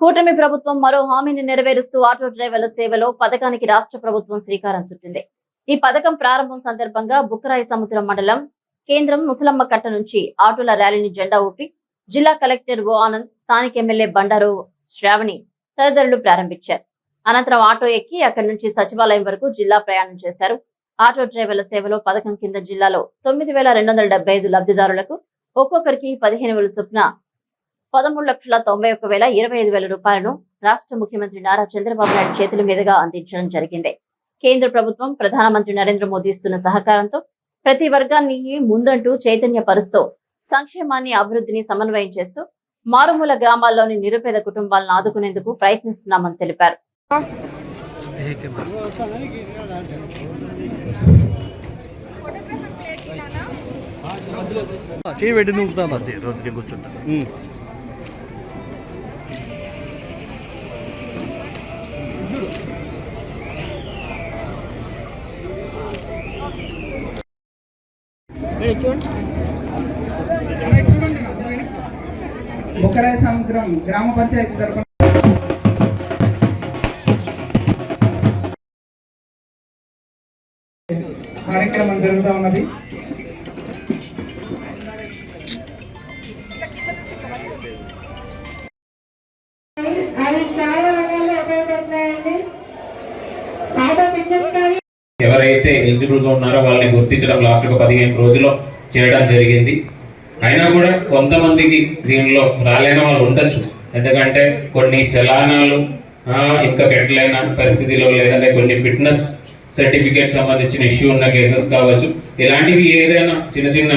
కూటమి ప్రభుత్వం మరో హామీని నెరవేరుస్తూ ఆటో డ్రైవర్ల సేవలో పథకానికి రాష్ట్ర ప్రభుత్వం శ్రీకారం చుట్టింది. ఈ పథకం ప్రారంభం సందర్భంగా బుక్కరాయి సముద్రం మండలం కేంద్రం ముసలమ్మ కట్ట నుంచి ఆటోల ర్యాలీని జెండా ఊపి జిల్లా కలెక్టర్ ఓ ఆనంద్ స్థానిక ఎమ్మెల్యే బండారు శ్రావణి తదితరులు ప్రారంభించారు. అనంతరం ఆటో ఎక్కి అక్కడి నుంచి సచివాలయం వరకు జిల్లా ప్రయాణం చేశారు. ఆటో డ్రైవర్ల సేవలో పథకం కింద జిల్లాలో తొమ్మిది వేల రెండు వందల డెబ్బై ఐదు లబ్ధిదారులకు ఒక్కొక్కరికి పదిహేను వేల చొప్పున పదమూడు లక్షల తొంభై ఒక్క వేల ఇరవై ఐదు వేల రూపాయలను రాష్ట్ర ముఖ్యమంత్రి నారా చంద్రబాబు నాయుడు చేతుల మీదుగా అందించడం జరిగింది. కేంద్ర ప్రభుత్వం ప్రధానమంత్రి నరేంద్ర మోదీ ఇస్తున్న సహకారంతో ప్రతి వర్గానికి ముందంటూ చైతన్య పరుస్తూ సంక్షేమాన్ని అభివృద్ధిని సమన్వయం చేస్తూ మారుమూల గ్రామాల్లోని నిరుపేద కుటుంబాలను ఆదుకునేందుకు ప్రయత్నిస్తున్నామని తెలిపారు. చేయి పెట్టి నూకుతాను అదే రోజు నేను కూర్చుంటా ఉమ్. బుక్కరాయ సముద్రం గ్రామ పంచాయతీ తరఫున కార్యక్రమం జరుగుతూ ఉన్నది అవి చాలా రకాలుగా ఉపయోగపడుతున్నాయండి ఆటో ఫిట్నెస్ కానీ ఎవరైతే ఎలిజిబుల్గా ఉన్నారో వాళ్ళని గుర్తించడం లాస్ట్ ఒక పదిహేను రోజుల్లో చేయడం జరిగింది. అయినా కూడా కొంతమందికి దీనిలో రాలేని వాళ్ళు ఉండొచ్చు. ఎందుకంటే కొన్ని చలానాలు ఇంకా పెట్టలేని పరిస్థితిలో లేదంటే కొన్ని ఫిట్నెస్ సర్టిఫికేట్ సంబంధించిన ఇష్యూ ఉన్న కేసెస్ కావచ్చు. ఇలాంటివి ఏదైనా చిన్న చిన్న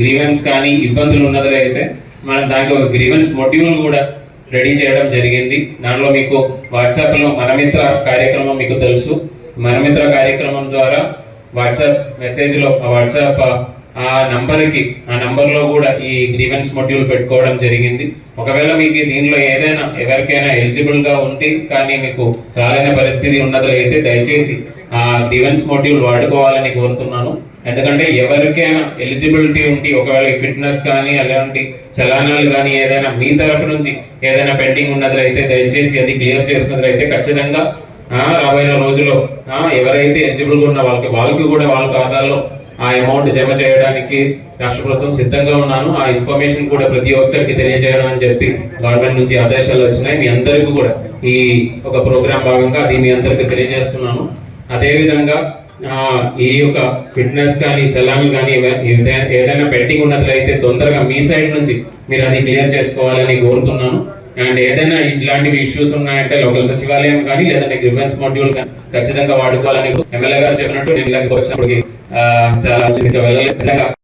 గ్రీవెన్స్ కానీ ఇబ్బందులు ఉన్నదైతే మనం దానికి ఒక గ్రీవెన్స్ మొడ్యూల్ కూడా రెడీ చేయడం జరిగింది. దానిలో మీకు వాట్సాప్లో మనమిత్ర కార్యక్రమం మీకు తెలుసు. మనమిత్ర కార్యక్రమం ద్వారా వాట్సాప్ మెసేజ్లో ఆ వాట్సాప్ ఆ నంబర్కి ఆ నంబర్లో కూడా ఈ గ్రీవెన్స్ మొడ్యూల్ పెట్టుకోవడం జరిగింది. ఒకవేళ మీకు దీనిలో ఏదైనా ఎవరికైనా ఎలిజిబుల్గా ఉండి కానీ మీకు రాలేని పరిస్థితి ఉన్నట్లయితే దయచేసి ఆ గ్రీవెన్స్ మొడ్యూల్ వాడుకోవాలని కోరుతున్నాను. ఎందుకంటే ఎవరికైనా ఎలిజిబిలిటీ ఉండి ఒకవేళ ఫిట్నెస్ కానీ అలాంటి చలానాలు కానీ ఏదైనా మీ తరపు నుంచి ఏదైనా పెండింగ్ ఉన్నట్లయితే దయచేసి అది క్లియర్ చేసుకున్నట్లయితే ఖచ్చితంగా రాబోయే రోజుల్లో ఎవరైతే ఎలిజిబుల్ ఉన్న వాళ్ళకి వాళ్ళకి కూడా వాళ్ళ ఖాతాల్లో ఆ అమౌంట్ జమ చేయడానికి రాష్ట్ర ప్రభుత్వం సిద్ధంగా ఉన్నాను. ఆ ఇన్ఫర్మేషన్ కూడా ప్రతి ఒక్కరికి తెలియజేయడం అని చెప్పి గవర్నమెంట్ నుంచి ఆదేశాలు వచ్చినాయి. మీ అందరికీ కూడా ఈ ఒక ప్రోగ్రామ్ భాగంగా అది మీ అందరికీ తెలియజేస్తున్నాను. అదేవిధంగా ఈ యొక్క ఫిట్నెస్ కానీ చలామీ కానీ ఏదైనా- ఏదైనా పెండింగ్ ఉన్నట్లయితే తొందరగా మీ సైడ్ నుంచి మీరు అది క్లియర్ చేసుకోవాలని కోరుతున్నాను. అండ్ ఏదైనా ఇలాంటివి ఇష్యూస్ ఉన్నాయంటే లోకల్ సచివాలయం కానీ లేదంటే గ్రివెన్స్ మాడ్యూల్ కానీ ఖచ్చితంగా వాడుకోవాలని ఎమ్మెల్యే గారు చెప్పినట్టు నేను ఇలాగ వచ్చినప్పటికి చాలా వెళ్ళలేదు.